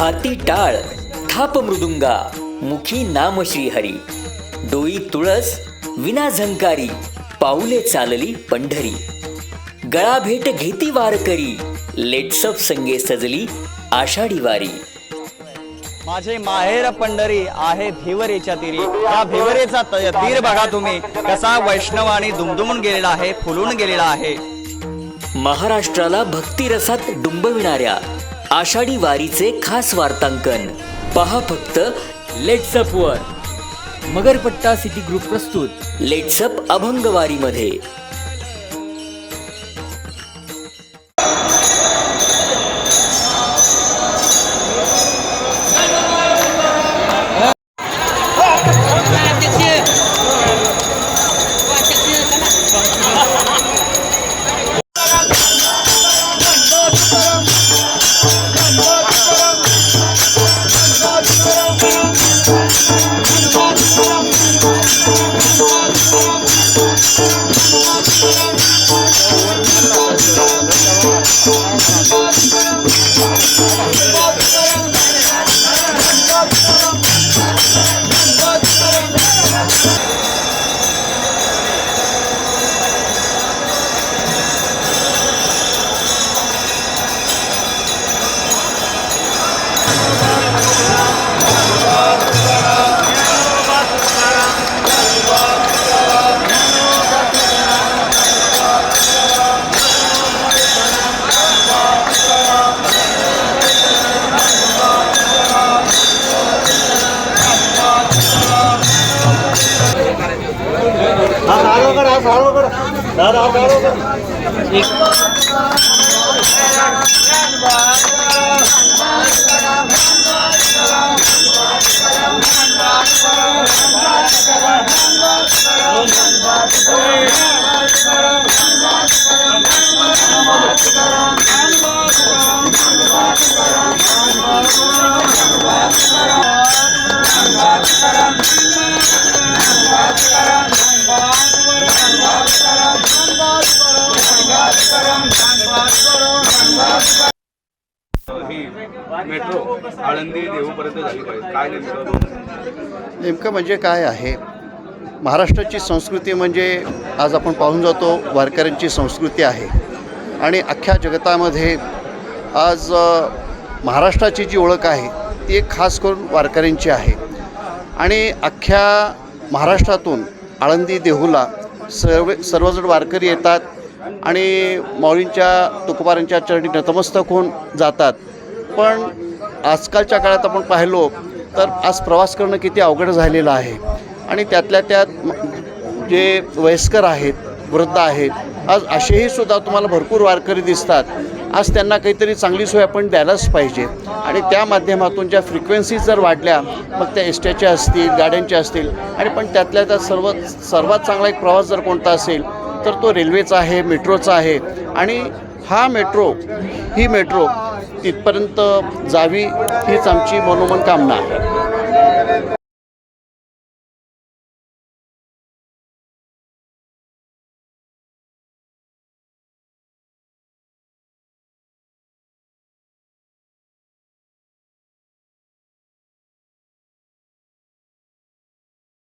हाती टाळ थाप मृदुंगा मुखी नाम श्रीहरी. डोई तुळस विना झंकारी पाऊले चालली पंढरी. गळा भेट घेती वारकरी लेट्सअप संगे सजली आषाढी वारी. माझे माहेर पंढरी आहे भिवरेच्या तीरी. या भिवरेचा तीर बघा तुम्ही. कसा वैष्णव आणि दुमदुमून गेलेला आहे फुलून गेलेला आहे. महाराष्ट्राला भक्तिरसात डुंबविणाऱ्या आषाढी वारीचे खास वार्तांकन. पहा फक्त लेट्सअप वर. मगरपट्टा सिटी ग्रुप प्रस्तुत. लेट्सअप ਸਾਲ ਵਗੜ ਆ ਸਾਲ ਵਗੜ ਨਾ ਨਾ ਸਾਲ ਵਗੜ ਠੀਕ ही मेट्रो आळंदी देहूपर्यंत झाली पाहिजे. काय नेमकं? नेमकं म्हणजे काय आहे? महाराष्ट्राची संस्कृती म्हणजे आज आपण पाहून जातो वारकऱ्यांची संस्कृती आहे. आणि अख्ख्या जगतामध्ये आज महाराष्ट्राची जी ओळख आहे ती एक खास करून वारकऱ्यांची आहे. आणि अख्ख्या महाराष्ट्रातून आळंदी देहूला सर्व सर्वजण वारकरी येतात. आणि माऊलींच्या तुकोबारांच्या चरणी नतमस्तक होऊन जातात. पण आजकालच्या काळात आपण पाहिलो तर आज प्रवास करणं किती अवघड झालेलं आहे. आणि त्यातल्या त्यात जे वयस्कर आहेत वृद्ध आहेत आज असेही सुद्धा तुम्हाला भरपूर वारकरी दिसतात. आज त्यांना काहीतरी चांगली सोय आपण द्यायलाच पाहिजे. आणि त्या माध्यमातून ज्या फ्रिक्वेन्सीज जर वाढल्या मग त्या एसट्याच्या असतील गाड्यांच्या असतील आणि पण त्यातल्या त्यात सर्व सर्वात चांगला एक प्रवास जर कोणता असेल तर तो रेल्वेचा आहे मेट्रोचा आहे. आणि हा मेट्रो ही मेट्रो तिथपर्यंत जावी हीच आमची मनोमन कामना आहे.